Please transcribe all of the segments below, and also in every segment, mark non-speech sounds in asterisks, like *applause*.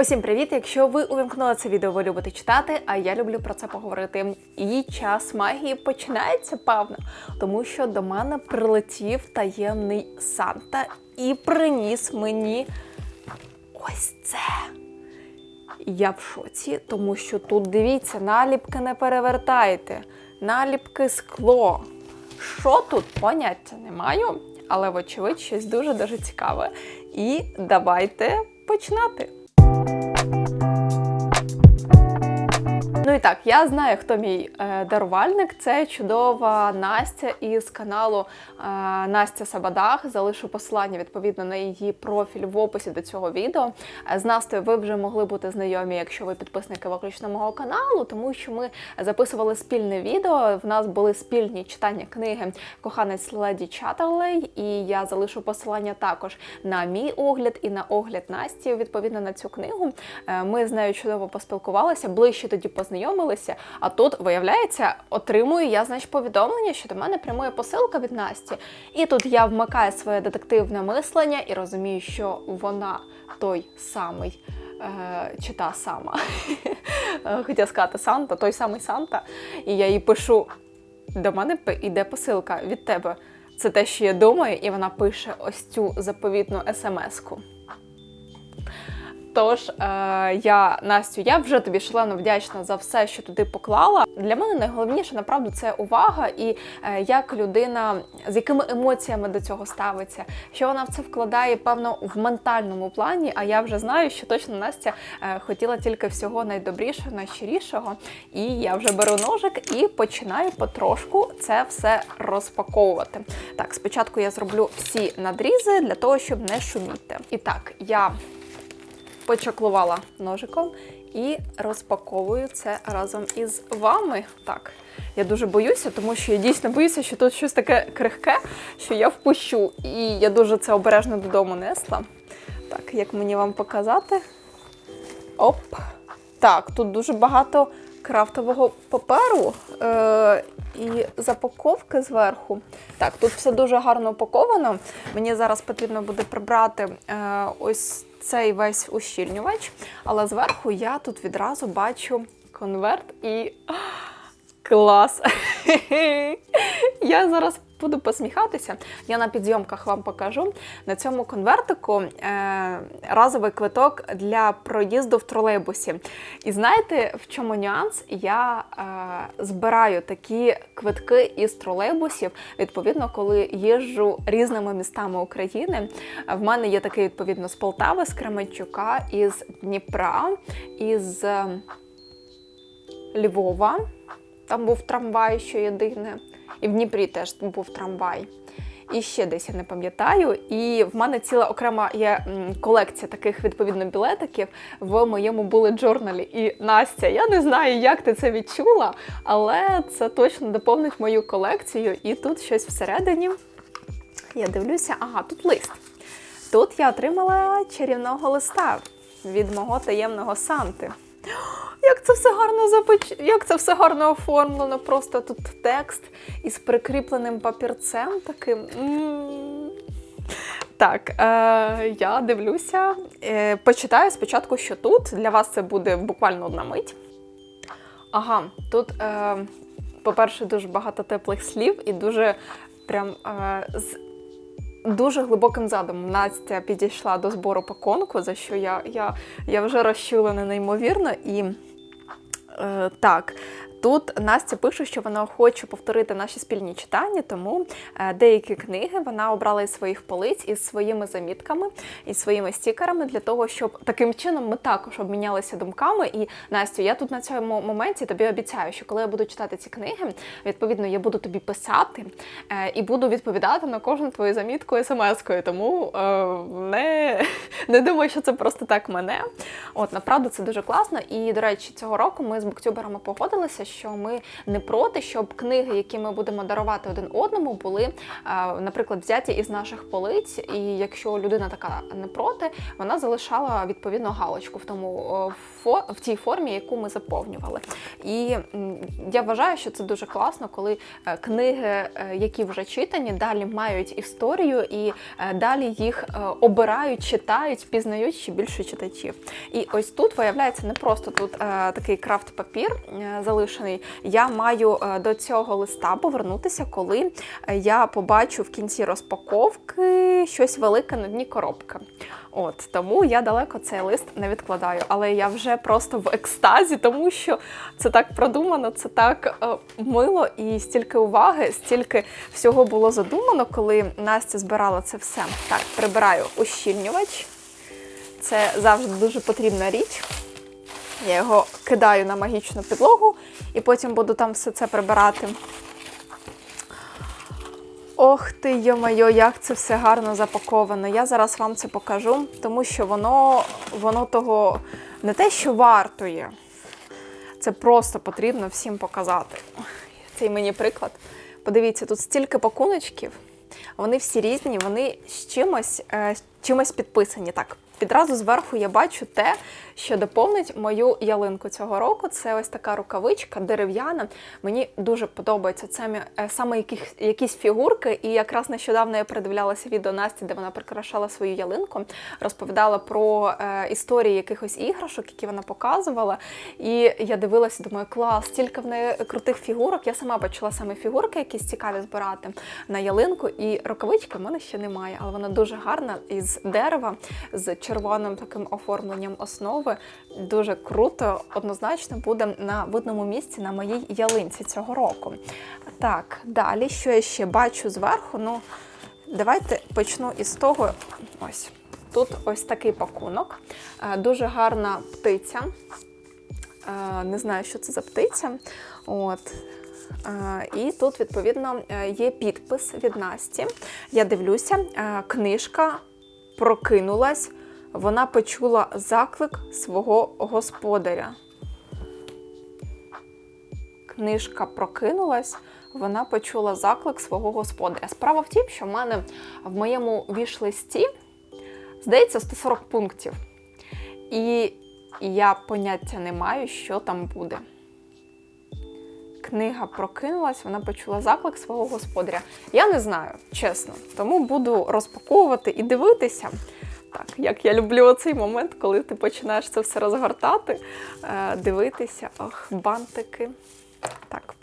Усім привіт! Якщо ви увімкнули це відео, ви любите читати, а я люблю про це поговорити. І час магії починається, певно, тому що до мене прилетів таємний Санта і приніс мені ось це. Я в шоці, тому що тут дивіться, наліпки не перевертайте, наліпки скло. Що тут поняття не маю, але вочевидь щось дуже дуже цікаве. І давайте починати. Ну і так, я знаю, хто мій е, дарувальник. Це чудова Настя із каналу е, Настя Сабадах. Залишу посилання відповідно на її профіль в описі до цього відео. Е, З Настею ви вже могли бути знайомі, якщо ви підписники виключно мого каналу, тому що ми записували спільне відео. В нас були спільні читання книги Коханець Леді Чаттерлей, і я залишу посилання також на мій огляд і на огляд Насті відповідно на цю книгу. Е, Ми з нею чудово поспілкувалися, ближче тоді познайомилися. А тут, виявляється, отримую я, значить, повідомлення, що до мене прямує посилка від Насті. І тут я вмикаю своє детективне мислення і розумію, що вона той самий. е, Чи та сама, *laughs* Е, хотіла сказати Санта, той самий Санта. І я їй пишу: до мене іде посилка від тебе. Це те, що я думаю, і вона пише ось цю заповітну смс-ку. Тож е, я Настю, я вже тобі шалено вдячна за все, що туди поклала. Для мене найголовніше направду це увага і е, як людина з якими емоціями до цього ставиться, що вона в це вкладає, певно, в ментальному плані. А я вже знаю, що точно Настя е, хотіла тільки всього найдобрішого, найщирішого. І я вже беру ножик і починаю потрошку це все розпаковувати. Так, спочатку я зроблю всі надрізи для того, щоб не шуміти. І так, я почаклувала ножиком і розпаковую це разом із вами. Так, я дуже боюся, тому що я дійсно боюся, що тут щось таке крихке, що я впущу. І я дуже це обережно додому несла. Так, як мені вам показати? Оп. Так, тут дуже багато крафтового паперу е- і запаковки зверху. Так, тут все дуже гарно упаковано. Мені зараз потрібно буде прибрати е- ось цей весь ущільнювач, але зверху я тут відразу бачу конверт і клас! *laughs* Я зараз буду посміхатися. Я на підйомках вам покажу. На цьому конвертику е, разовий квиток для проїзду в тролейбусі. І знаєте, в чому нюанс? Я е, збираю такі квитки із тролейбусів, відповідно, коли їжджу різними містами України. В мене є такий відповідно з Полтави, з Кременчука, із Дніпра, із е, Львова. Там був трамвай, що єдине. І в Дніпрі теж був трамвай. І ще десь я не пам'ятаю. І в мене ціла окрема є колекція таких відповідно білетиків в моєму bullet journal. І Настя, я не знаю, як ти це відчула, але це точно доповнить мою колекцію. І тут щось всередині. Я дивлюся, ага, тут лист. Тут я отримала чарівного листа від мого таємного Санти. Як це все гарно започ... як це все гарно оформлено. Просто тут текст із прикріпленим папірцем таким. Так, е, я дивлюся. Е, почитаю спочатку, що тут. Для вас це буде буквально одна мить. Ага, тут, е, по-перше, дуже багато теплих слів і дуже прям е, з дуже глибоким задумом. Настя підійшла до збору пакунку, за що я, я, я вже розчулена неймовірно. І так. Тут Настя пише, що вона хоче повторити наші спільні читання, тому е, деякі книги вона обрала із своїх полиць із своїми замітками і своїми стікерами для того, щоб таким чином ми також обмінялися думками. І Настю, я тут на цьому моменті тобі обіцяю, що коли я буду читати ці книги, відповідно я буду тобі писати е, і буду відповідати на кожну твою замітку смс-кою. Тому е, не, не думай, що це просто так мене. От направду це дуже класно. І до речі, цього року ми з буктюберами погодилися, що ми не проти, щоб книги, які ми будемо дарувати один одному, були, е, наприклад, взяті із наших полиць. І якщо людина така не проти, вона залишала відповідно галочку в тому е, в тій формі, яку ми заповнювали. І я вважаю, що це дуже класно, коли е, книги, які вже читані, далі мають історію і далі їх обирають, читають, пізнають ще більше читачів. І ось тут виявляється не просто тут такий крафт-папір е, залишений. Я маю е, до цього листа повернутися, коли е, я побачу в кінці розпаковки щось велике на дні коробки. От тому я далеко цей лист не відкладаю, але я вже просто в екстазі, тому що це так продумано, це так е, мило і стільки уваги, стільки всього було задумано, коли Настя збирала це все. Так, прибираю ущільнювач. Це завжди дуже потрібна річ. Я його кидаю на магічну підлогу і потім буду там все це прибирати. Ох ти, йо-майо, як це все гарно запаковано. Я зараз вам це покажу, тому що воно, воно того не те, що вартує. Це просто потрібно всім показати. Цей мені приклад. Подивіться, тут стільки пакуночків, вони всі різні, вони з чимось, е, з чимось підписані. Так, відразу зверху я бачу те, що доповнить мою ялинку цього року. Це ось така рукавичка дерев'яна. Мені дуже подобаються саме, е, саме яких, якісь фігурки. І якраз нещодавно я передивлялася відео Насті, де вона прикрашала свою ялинку, розповідала про е, історії якихось іграшок, які вона показувала. І я дивилася, думаю, клас, стільки в неї крутих фігурок. Я сама почала саме фігурки, якісь цікаві збирати на ялинку. І рукавички в мене ще немає, але вона дуже гарна із дерева, з червоним таким оформленням основи. Дуже круто, однозначно буде на видному місці на моїй ялинці цього року. Так, далі, що я ще бачу зверху? Ну, давайте почну із того. Ось. Тут ось такий пакунок. Е, Дуже гарна птиця. Е, Не знаю, що це за птиця. От. Е, І тут, відповідно, є підпис від Насті. Я дивлюся, книжка прокинулась, вона почула заклик свого господаря. Книжка прокинулась, вона почула заклик свого господаря. Справа в тім, що в мене в моєму віш-листі, здається, 140 пунктів. І я поняття не маю, що там буде. Книга прокинулась, вона почула заклик свого господаря. Я не знаю, чесно. Тому буду розпаковувати і дивитися. Так, як я люблю цей момент, коли ти починаєш це все розгортати, е, дивитися, ох, бантики. Так,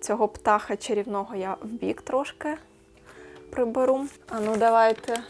цього птаха чарівного я в бік трошки приберу. А ну давайте.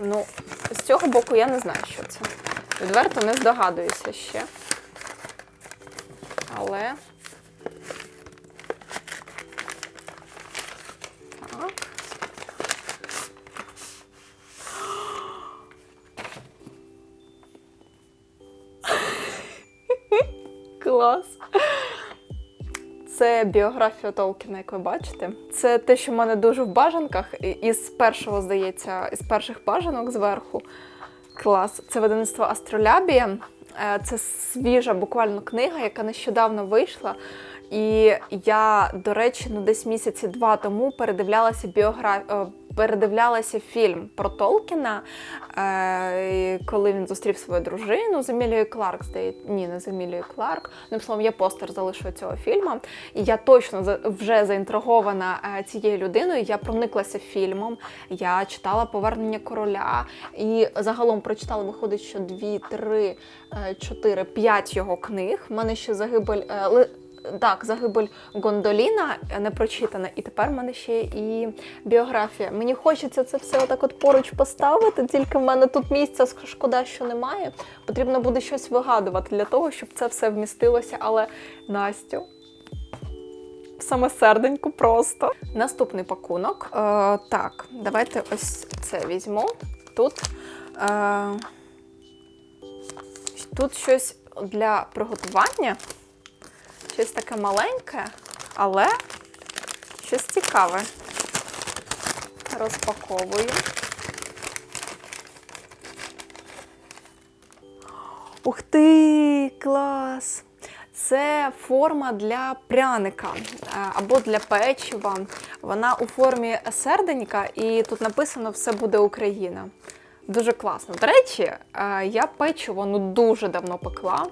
Ну, з цього боку я не знаю, що це. Відверто не здогадуюся ще. Але. Клас. Це біографія Толкіна, як ви бачите. Це те, що в мене дуже в бажанках. Із першого, здається, із перших бажанок зверху. Клас. Це видавництво Астролябія. Е, Це свіжа буквально книга, яка нещодавно вийшла. І я, до речі, ну десь місяці два тому передивлялася біографію. Передивлялася фільм про Толкіна, е, коли він зустрів свою дружину з Емілією Кларк, здається, ні, не з Емілією Кларк. Одним словом, я постер залишу цього фільму. І я точно вже заінтригована е, цією людиною. Я прониклася фільмом, я читала Повернення короля і загалом прочитала, виходить, що дві, три, е, чотири, п'ять його книг. У мене ще загибель. Так, загибель Гондоліна не прочитана, і тепер в мене ще і біографія. Мені хочеться це все отак от поруч поставити, тільки в мене тут місця шкода, що немає. Потрібно буде щось вигадувати для того, щоб це все вмістилося. Але Настю, саме серденько просто. Наступний пакунок. Е, так, давайте ось це візьму. Тут, е, тут щось для приготування. Щось таке маленьке, але щось цікаве. Розпаковую. Ух ти, клас! Це форма для пряника е, або для печива. Вона у формі серденька, і тут написано Все буде Україна. Дуже класно. До речі, е, я печиво ну, дуже давно пекла,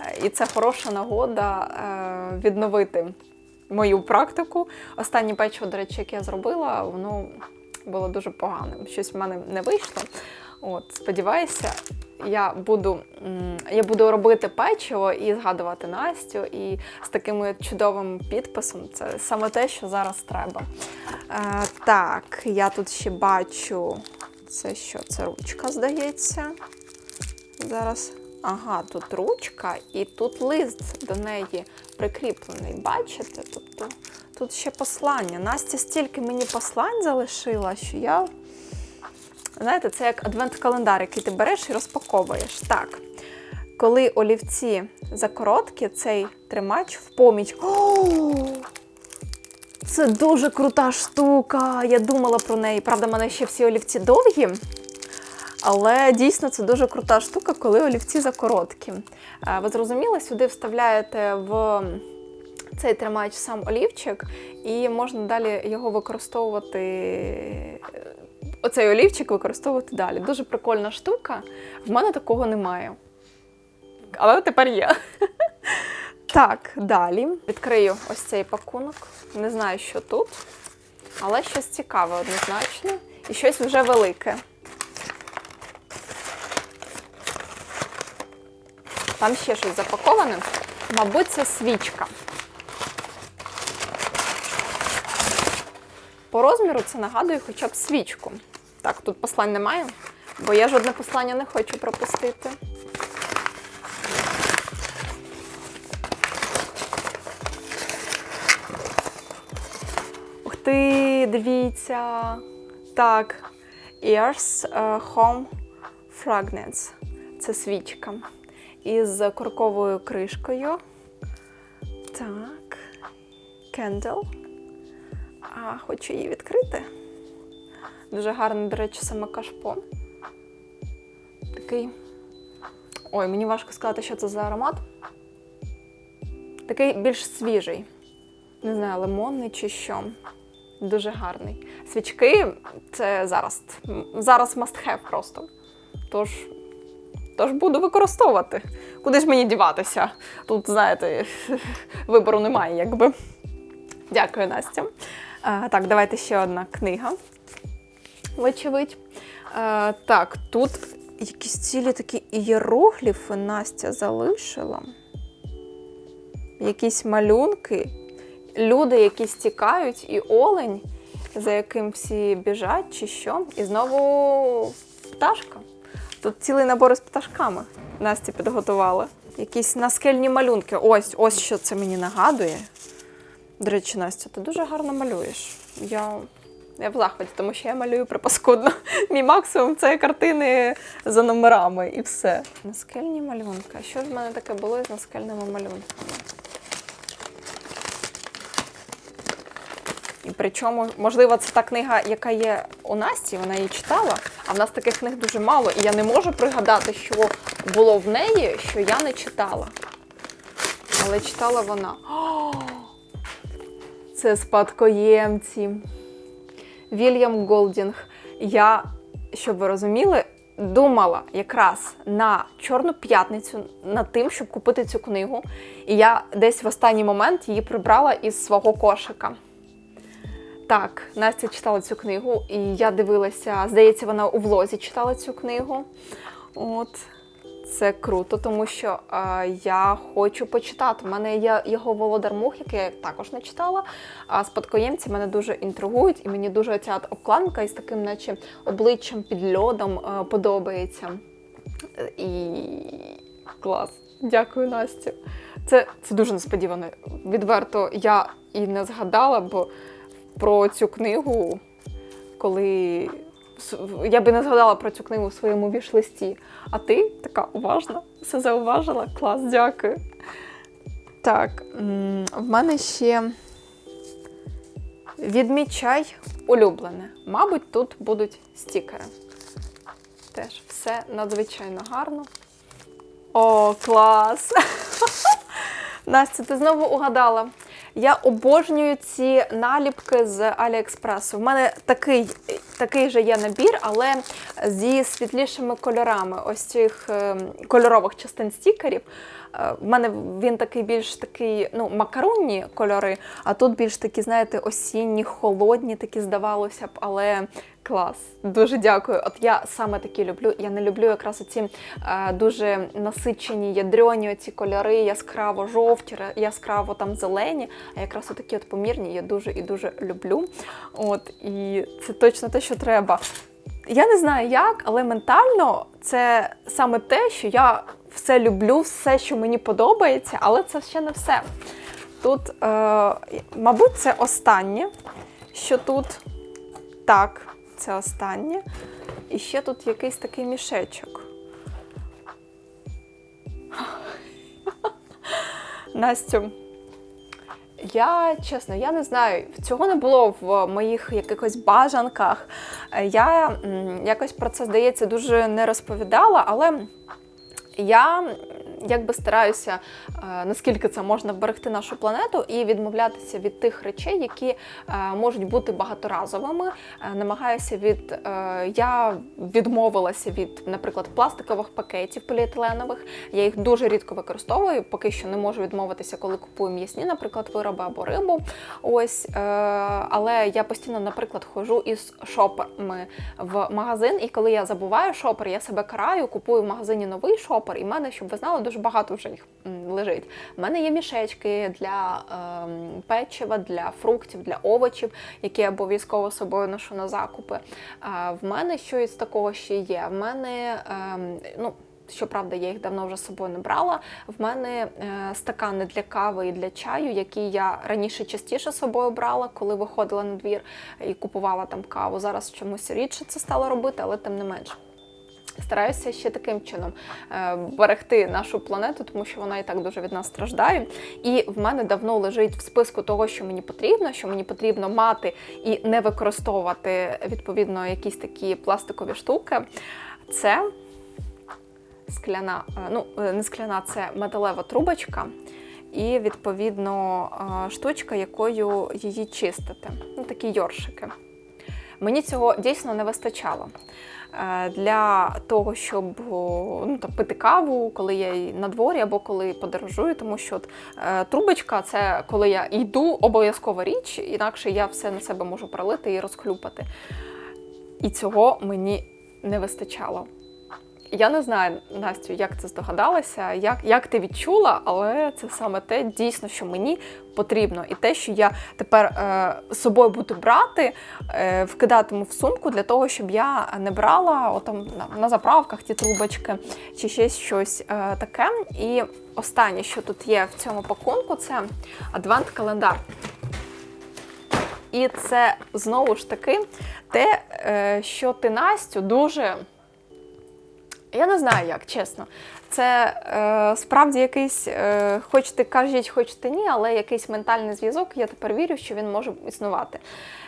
е, і це хороша нагода е, відновити мою практику. Останнє печиво, до речі, яке я зробила, воно було дуже поганим. Щось в мене не вийшло. От, сподіваюся, я буду, я буду робити печиво і згадувати Настю. І з таким чудовим підписом це саме те, що зараз треба. Е, так, я тут ще бачу. Це що? Це ручка, здається. Зараз. Ага, тут ручка і тут лист до неї прикріплений. Бачите? Тобто тут ще послання. Настя стільки мені послань залишила, що я. Знаєте, це як адвент-календар, який ти береш і розпаковуєш. Так. Коли олівці закороткі, цей тримач в поміч. О! Це дуже крута штука. Я думала про неї. Правда, в мене ще всі олівці довгі. Але дійсно це дуже крута штука, коли олівці закороткі. Е, Ви зрозуміли, сюди вставляєте в цей тримач сам олівчик, і можна далі його використовувати. е, Оцей олівчик використовувати далі. Дуже прикольна штука. В мене такого немає. Але тепер є. *laughs* Так, далі. Відкрию ось цей пакунок. Не знаю, що тут, але щось цікаве однозначно. І щось вже велике. Там ще щось запаковане. Мабуть, це свічка. По розміру це нагадує хоча б свічку. Так, тут послань немає, бо я жодне послання не хочу пропустити. Дивіться. Так, Earth е, Home Fragrance. Це свічка. Із корковою кришкою. Так. Candle. А, хочу її відкрити. Дуже гарне, до речі, саме кашпо. Такий. Ой, мені важко сказати, що це за аромат. Такий більш свіжий. Не знаю, лимонний чи що. Дуже гарний. Свічки це зараз. Зараз must have просто. Тож, тож буду використовувати. Куди ж мені діватися? Тут, знаєте, *laughs* вибору немає, якби. Дякую, Настя. А, так, давайте ще одна книга. Вочевидь. А, так, тут якісь цілі такі ієрогліфи Настя залишила. Якісь малюнки, люди якісь тікають, і олень, за яким всі біжать, чи що. І знову пташка. Тут цілий набор із пташками Настя підготувала. Якісь наскельні малюнки. Ось, ось що це мені нагадує. До речі, Настя, ти дуже гарно малюєш. Я, я в захваті, тому що я малюю припаскудно. *laughs* Мій максимум це картини за номерами і все. Наскельні малюнки. А що ж в мене таке було з наскельними малюнками? І причому, можливо, це та книга, яка є у Насті, вона її читала, а в нас таких книг дуже мало, і я не можу пригадати, що було в неї, що я не читала. Але читала вона. О! *gasps* Це спадкоємці. Вільям Голдінг. Я, щоб ви розуміли, думала якраз на Чорну п'ятницю над тим, щоб купити цю книгу. І я десь в останній момент її прибрала із свого кошика. Так, Настя читала цю книгу, і я дивилася, здається, вона у влозі читала цю книгу. От. Це круто, тому що е, я хочу почитати. У мене є його Володар Мух, який я також не читала. А спадкоємці мене дуже інтригують, і мені дуже ця обкладинка із таким, наче обличчям під льодом е, подобається. І клас. Дякую, Настю. Це, це дуже несподівано. Відверто я і не згадала, бо про цю книгу, коли я би не згадала про цю книгу в своєму віш-листі. А ти така уважна, все зауважила. Клас, дякую. Так, в мене ще відмічай улюблене. Мабуть, тут будуть стікери. Теж все надзвичайно гарно. О, клас! *laughs* Настя, ти знову угадала. Я обожнюю ці наліпки з Аліекспресу. У мене такий, такий же є набір, але зі світлішими кольорами. Ось цих е, кольорових частин стікерів. Е, В мене він такий більш такий, ну, макаронні кольори, а тут більш такі, знаєте, осінні, холодні, такі здавалося б, але клас. Дуже дякую. От я саме такі люблю. Я не люблю якраз оці е, дуже насичені, ядрьоні оці кольори, яскраво жовті, яскраво там зелені. А якраз отакі от помірні я дуже і дуже люблю. От, і це точно те, що треба. Я не знаю як, але ментально це саме те, що я все люблю, все, що мені подобається, але це ще не все. Тут, е, мабуть, це останнє, що тут так, це останнє. І ще тут якийсь такий мішечок. *laughs* Настю, я чесно, я не знаю, цього не було в моїх якихось бажанках. Я якось про це, здається, дуже не розповідала, але я якби стараюся, е, наскільки це можна вберегти нашу планету і відмовлятися від тих речей, які е, можуть бути багаторазовими. Е, Намагаюся від я відмовилася від, наприклад, пластикових пакетів поліетиленових. Я їх дуже рідко використовую, поки що не можу відмовитися, коли купую м'ясні, наприклад, вироби або рибу. Ось, але я постійно, наприклад, ходжу із шоперами в магазин, і коли я забуваю шопер, я себе караю, купую в магазині новий шопер, і в мене, щоб ви знали, дуже багато вже їх лежить. У мене є мішечки для ем, печива, для фруктів, для овочів, які я обов'язково собою ношу на закупи. А в мене щось такого ще є. В мене ем, ну. Щоправда, я їх давно вже з собою не брала. В мене е, стакани для кави і для чаю, які я раніше частіше з собою брала, коли виходила на двір і купувала там каву. Зараз чомусь рідше це стала робити, але тим не менш. Стараюся ще таким чином е, берегти нашу планету, тому що вона і так дуже від нас страждає. І в мене давно лежить в списку того, що мені потрібно, що мені потрібно мати і не використовувати відповідно якісь такі пластикові штуки. Це скляна, е, ну е, не скляна, це металева трубочка. І відповідно штучка, якою її чистити. Ну, такі йоршики. Мені цього дійсно не вистачало для того, щоб ну, там, пити каву, коли я на дворі або коли подорожую, тому що от, е, трубочка це коли я йду, обов'язкова річ, інакше я все на себе можу пролити і розхлюпати. І цього мені не вистачало. Я не знаю, Настю, як це здогадалася, як, як ти відчула, але це саме те дійсно, що мені потрібно. І те, що я тепер е, з собою буду брати, е, вкидатиму в сумку для того, щоб я не брала отам, на, на заправках ті трубочки чи ще щось е, таке. І останнє, що тут є в цьому пакунку, це адвент-календар. І це знову ж таки те, е, що ти Настю дуже. Я не знаю, як чесно. Це е, справді якийсь, е, хоч ти кажіть, хоч ти ні, але якийсь ментальний зв'язок. Я тепер вірю, що він може існувати.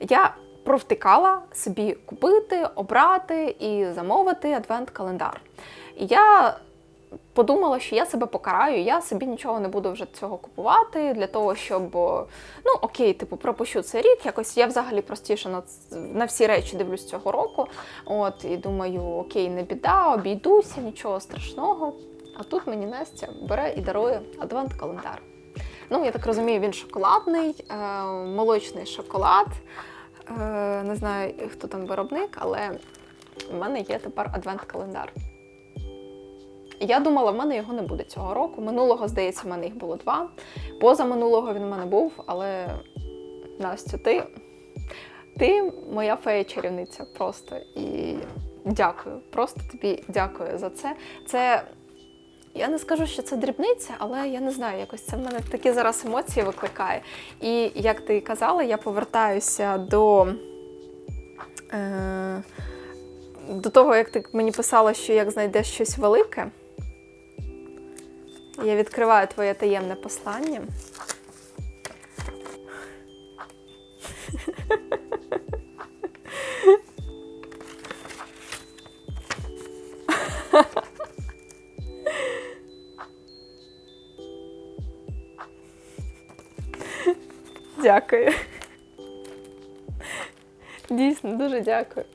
Я провтикала собі купити, обрати і замовити адвент-календар. І я подумала, що я себе покараю, я собі нічого не буду вже цього купувати для того, щоб ну окей, типу, пропущу цей рік. Якось я взагалі простіше на, на всі речі дивлюсь цього року. От і думаю, окей, не біда, обійдуся, нічого страшного. А тут мені Настя бере і дарує адвент-календар. Ну, я так розумію, він шоколадний, е, молочний шоколад. Е, не знаю, хто там виробник, але в мене є тепер адвент-календар. Я думала, в мене його не буде цього року. Минулого, здається, в мене їх було два. Поза минулого він в мене був, але Настю, ти, ти моя фея-чарівниця просто. І дякую. Просто тобі дякую за це. Це. Я не скажу, що це дрібниця, але я не знаю, якось це в мене такі зараз емоції викликає. І як ти казала, я повертаюся до, е, до того, як ти мені писала, що як знайдеш щось велике. Я відкриваю твоє таємне послання. Дякую. Дійсно, дуже дякую.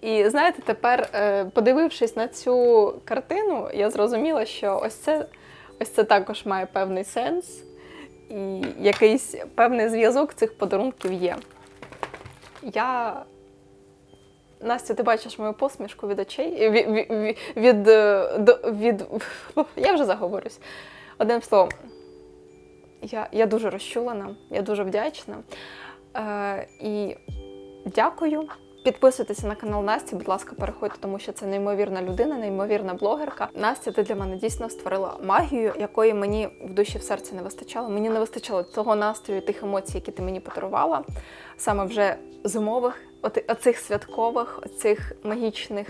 І знаєте, тепер, е, подивившись на цю картину, я зрозуміла, що ось це, ось це також має певний сенс, і якийсь певний зв'язок цих подарунків є. Я. Настя, ти бачиш мою посмішку від очей. Від, від, від, е, від, *laughs* Я вже заговорюсь. Одним словом, я, я дуже розчулена, я дуже вдячна. Е, і дякую. Підписуйтеся на канал Насті, будь ласка, переходьте, тому що це неймовірна людина, неймовірна блогерка. Настя, ти для мене дійсно створила магію, якої мені в душі в серці не вистачало. Мені не вистачало того настрою, тих емоцій, які ти мені подарувала, саме вже зимових, оцих святкових, оцих магічних.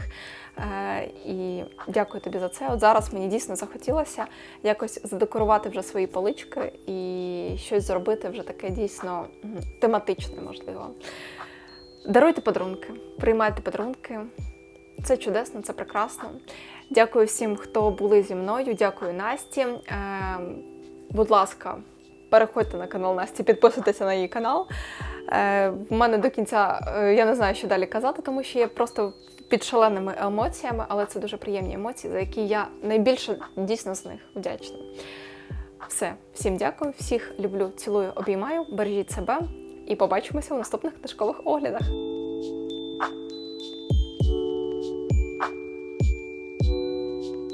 Е, і дякую тобі за це. От зараз мені дійсно захотілося якось задекорувати вже свої полички і щось зробити вже таке дійсно тематичне, можливо. Даруйте подарунки, приймайте подарунки. Це чудесно, це прекрасно. Дякую всім, хто були зі мною. Дякую Насті. Е, будь ласка, переходьте на канал Насті, підписуйтеся на її канал. Е, в мене до кінця е, я не знаю, що далі казати, тому що я просто під шаленими емоціями, але це дуже приємні емоції, за які я найбільше дійсно з них вдячна. Все, всім дякую, всіх люблю, цілую, обіймаю, бережіть себе і побачимося у наступних книжкових оглядах.